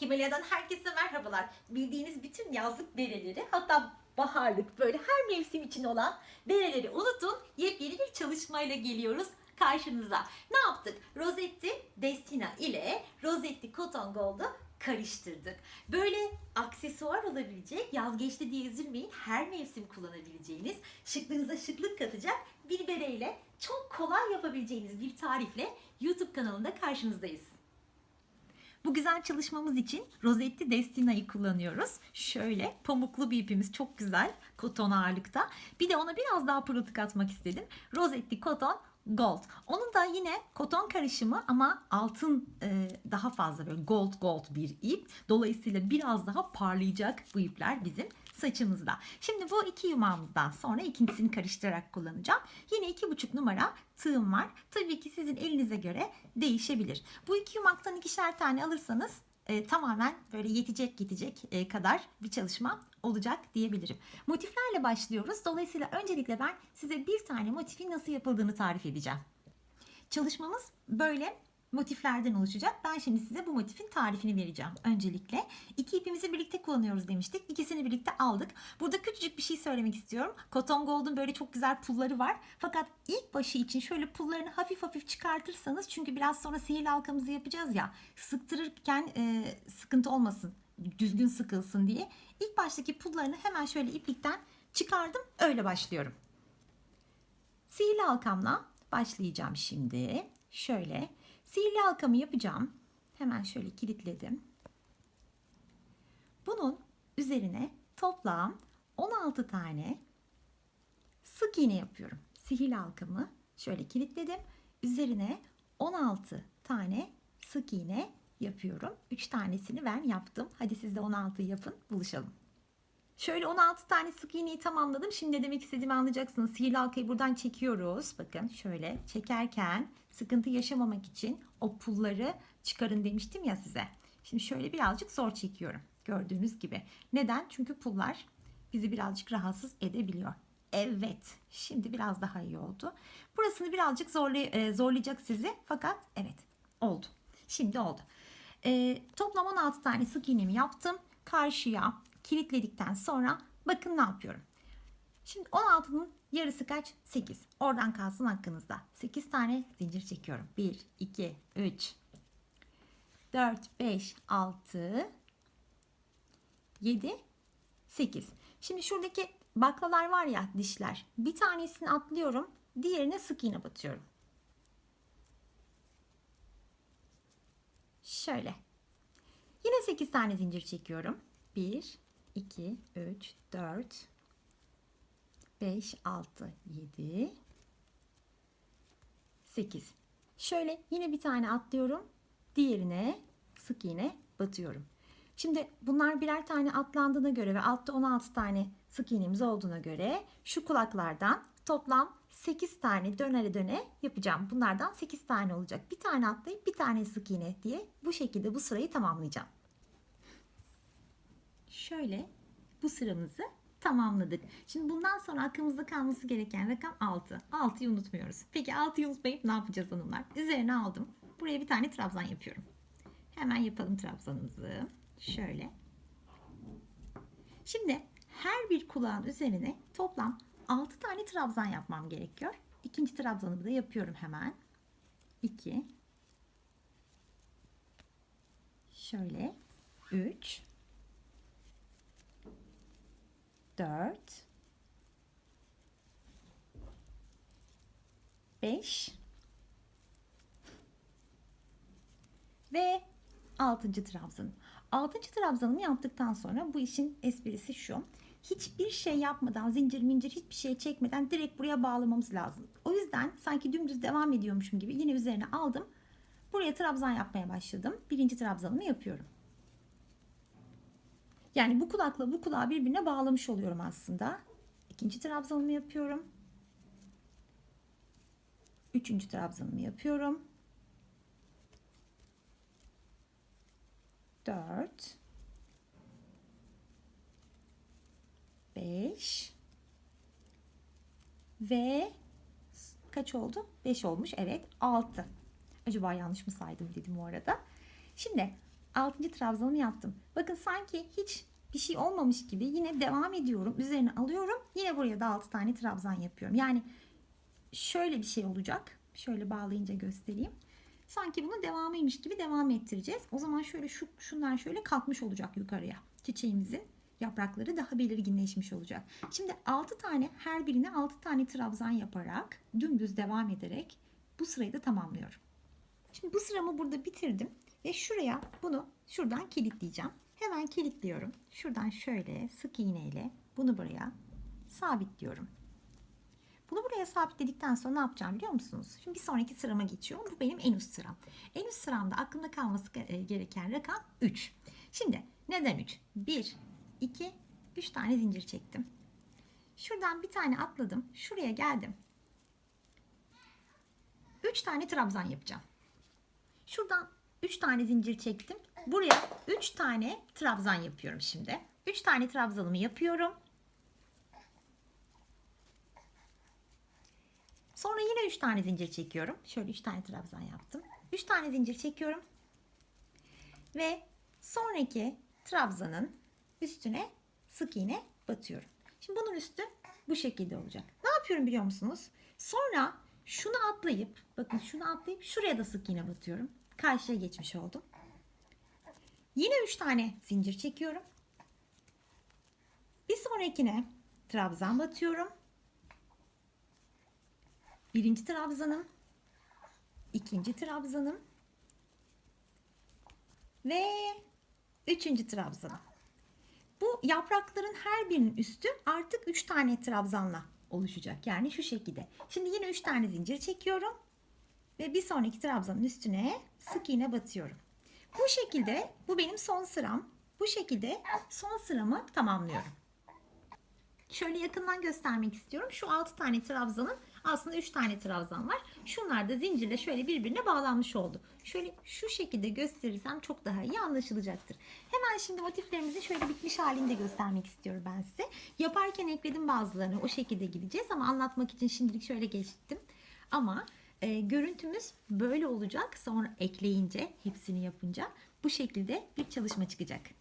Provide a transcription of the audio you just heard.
Himalaya'dan herkese merhabalar. Bildiğiniz bütün yazlık bereleri hatta baharlık böyle her mevsim için olan bereleri unutun. Yepyeni bir çalışmayla geliyoruz karşınıza. Ne yaptık? Rosetti Destina ile Rosetti Cotton Gold'u karıştırdık. Böyle aksesuar olabilecek, yaz geçti diye üzülmeyin, her mevsim kullanabileceğiniz, şıklığınıza şıklık katacak bir bereyle çok kolay yapabileceğiniz bir tarifle YouTube kanalında karşınızdayız. Bu güzel çalışmamız için Rosetti Destina'yı kullanıyoruz. Şöyle pamuklu bir ipimiz çok güzel koton ağırlıkta. Bir de ona biraz daha pırıltı katmak istedim. Rosetti Koton Gold. Onun da yine koton karışımı ama altın e, daha fazla böyle gold gold bir ip. Dolayısıyla biraz daha parlayacak bu ipler bizim saçımızda. Şimdi bu iki yumağımızdan sonra ikincisini karıştırarak kullanacağım. Yine iki buçuk numara tığım var. Tabii ki sizin elinize göre değişebilir. Bu iki yumaktan ikişer tane alırsanız e, tamamen böyle yetecek yetecek e, kadar bir çalışma olacak diyebilirim. Motiflerle başlıyoruz. Dolayısıyla öncelikle ben size bir tane motifin nasıl yapıldığını tarif edeceğim. Çalışmamız böyle motiflerden oluşacak. Ben şimdi size bu motifin tarifini vereceğim. Öncelikle iki ipimizi birlikte kullanıyoruz demiştik. İkisini birlikte aldık. Burada küçücük bir şey söylemek istiyorum. Cotton Gold'un böyle çok güzel pulları var. Fakat ilk başı için şöyle pullarını hafif hafif çıkartırsanız çünkü biraz sonra sihirli halkamızı yapacağız ya sıktırırken e, sıkıntı olmasın düzgün sıkılsın diye ilk baştaki pullarını hemen şöyle iplikten çıkardım öyle başlıyorum. Sihirli halkamla başlayacağım şimdi. Şöyle sihirli halkamı yapacağım. Hemen şöyle kilitledim. Bunun üzerine toplam 16 tane sık iğne yapıyorum. Sihirli halkamı şöyle kilitledim. Üzerine 16 tane sık iğne yapıyorum. 3 tanesini ben yaptım. Hadi siz de 16 yapın. Buluşalım. Şöyle 16 tane sık iğneyi tamamladım. Şimdi ne demek istediğimi anlayacaksınız. Sihirli halkayı buradan çekiyoruz. Bakın şöyle çekerken sıkıntı yaşamamak için o pulları çıkarın demiştim ya size. Şimdi şöyle birazcık zor çekiyorum. Gördüğünüz gibi. Neden? Çünkü pullar bizi birazcık rahatsız edebiliyor. Evet. Şimdi biraz daha iyi oldu. Burasını birazcık zorlay zorlayacak sizi. Fakat evet oldu. Şimdi oldu. E, toplam 16 tane sık iğnemi yaptım. Karşıya kilitledikten sonra bakın ne yapıyorum. Şimdi 16'nın yarısı kaç? 8. Oradan kalsın hakkınızda. 8 tane zincir çekiyorum. 1, 2, 3, 4, 5, 6, 7, 8. Şimdi şuradaki baklalar var ya dişler. Bir tanesini atlıyorum. Diğerine sık iğne batıyorum. Şöyle. Yine 8 tane zincir çekiyorum. 1, 2, 3, 4, 5, 6, 7, 8. Şöyle yine bir tane atlıyorum. Diğerine sık iğne batıyorum. Şimdi bunlar birer tane atlandığına göre ve altta 16 tane sık iğnemiz olduğuna göre şu kulaklardan toplam 8 tane dönere döne yapacağım. Bunlardan 8 tane olacak. Bir tane atlayıp bir tane sık iğne diye bu şekilde bu sırayı tamamlayacağım. Şöyle bu sıramızı tamamladık. Şimdi bundan sonra aklımızda kalması gereken rakam 6. 6'yı unutmuyoruz. Peki 6'yı unutmayıp ne yapacağız hanımlar? Üzerine aldım. Buraya bir tane trabzan yapıyorum. Hemen yapalım trabzanımızı. Şöyle. Şimdi her bir kulağın üzerine toplam 6 tane trabzan yapmam gerekiyor. İkinci trabzanımı da yapıyorum hemen. 2 Şöyle 3 4 5 ve 6. trabzanım. 6. trabzanımı yaptıktan sonra bu işin esprisi şu. Hiçbir şey yapmadan, zincir mincir hiçbir şey çekmeden direkt buraya bağlamamız lazım. O yüzden sanki dümdüz devam ediyormuşum gibi yine üzerine aldım. Buraya trabzan yapmaya başladım. Birinci trabzanımı yapıyorum. Yani bu kulakla bu kulağı birbirine bağlamış oluyorum aslında. İkinci trabzanımı yapıyorum. Üçüncü trabzanımı yapıyorum. Dört. Beş. Ve kaç oldu? Beş olmuş. Evet. Altı. Acaba yanlış mı saydım dedim o arada. Şimdi 6. trabzanımı yaptım. Bakın sanki hiç bir şey olmamış gibi yine devam ediyorum. Üzerine alıyorum. Yine buraya da 6 tane trabzan yapıyorum. Yani şöyle bir şey olacak. Şöyle bağlayınca göstereyim. Sanki bunun devamıymış gibi devam ettireceğiz. O zaman şöyle şu şunlar şöyle kalkmış olacak yukarıya. Çiçeğimizin yaprakları daha belirginleşmiş olacak. Şimdi 6 tane her birine 6 tane trabzan yaparak dümdüz devam ederek bu sırayı da tamamlıyorum. Şimdi bu sıramı burada bitirdim ve şuraya bunu şuradan kilitleyeceğim. Hemen kilitliyorum. Şuradan şöyle sık iğneyle bunu buraya sabitliyorum. Bunu buraya sabitledikten sonra ne yapacağım biliyor musunuz? Şimdi bir sonraki sırama geçiyorum. Bu benim en üst sıram. En üst sıramda aklımda kalması ge- gereken rakam 3. Şimdi neden 3? 1, 2, 3 tane zincir çektim. Şuradan bir tane atladım. Şuraya geldim. 3 tane trabzan yapacağım. Şuradan 3 tane zincir çektim. Buraya 3 tane trabzan yapıyorum şimdi. 3 tane trabzanımı yapıyorum. Sonra yine 3 tane zincir çekiyorum. Şöyle 3 tane trabzan yaptım. 3 tane zincir çekiyorum. Ve sonraki trabzanın üstüne sık iğne batıyorum. Şimdi bunun üstü bu şekilde olacak. Ne yapıyorum biliyor musunuz? Sonra şunu atlayıp bakın şunu atlayıp şuraya da sık iğne batıyorum. Karşıya geçmiş oldum. Yine 3 tane zincir çekiyorum. Bir sonrakine trabzan batıyorum. Birinci trabzanım, ikinci trabzanım ve üçüncü trabzanım. Bu yaprakların her birinin üstü artık üç tane trabzanla oluşacak. Yani şu şekilde. Şimdi yine üç tane zincir çekiyorum ve bir sonraki trabzanın üstüne sık iğne batıyorum. Bu şekilde bu benim son sıram. Bu şekilde son sıramı tamamlıyorum. Şöyle yakından göstermek istiyorum. Şu 6 tane trabzanın aslında 3 tane trabzan var. Şunlar da zincirle şöyle birbirine bağlanmış oldu. Şöyle şu şekilde gösterirsem çok daha iyi anlaşılacaktır. Hemen şimdi motiflerimizi şöyle bitmiş halini de göstermek istiyorum ben size. Yaparken ekledim bazılarını. O şekilde gideceğiz ama anlatmak için şimdilik şöyle geçtim. Ama e, görüntümüz böyle olacak. Sonra ekleyince, hepsini yapınca bu şekilde bir çalışma çıkacak.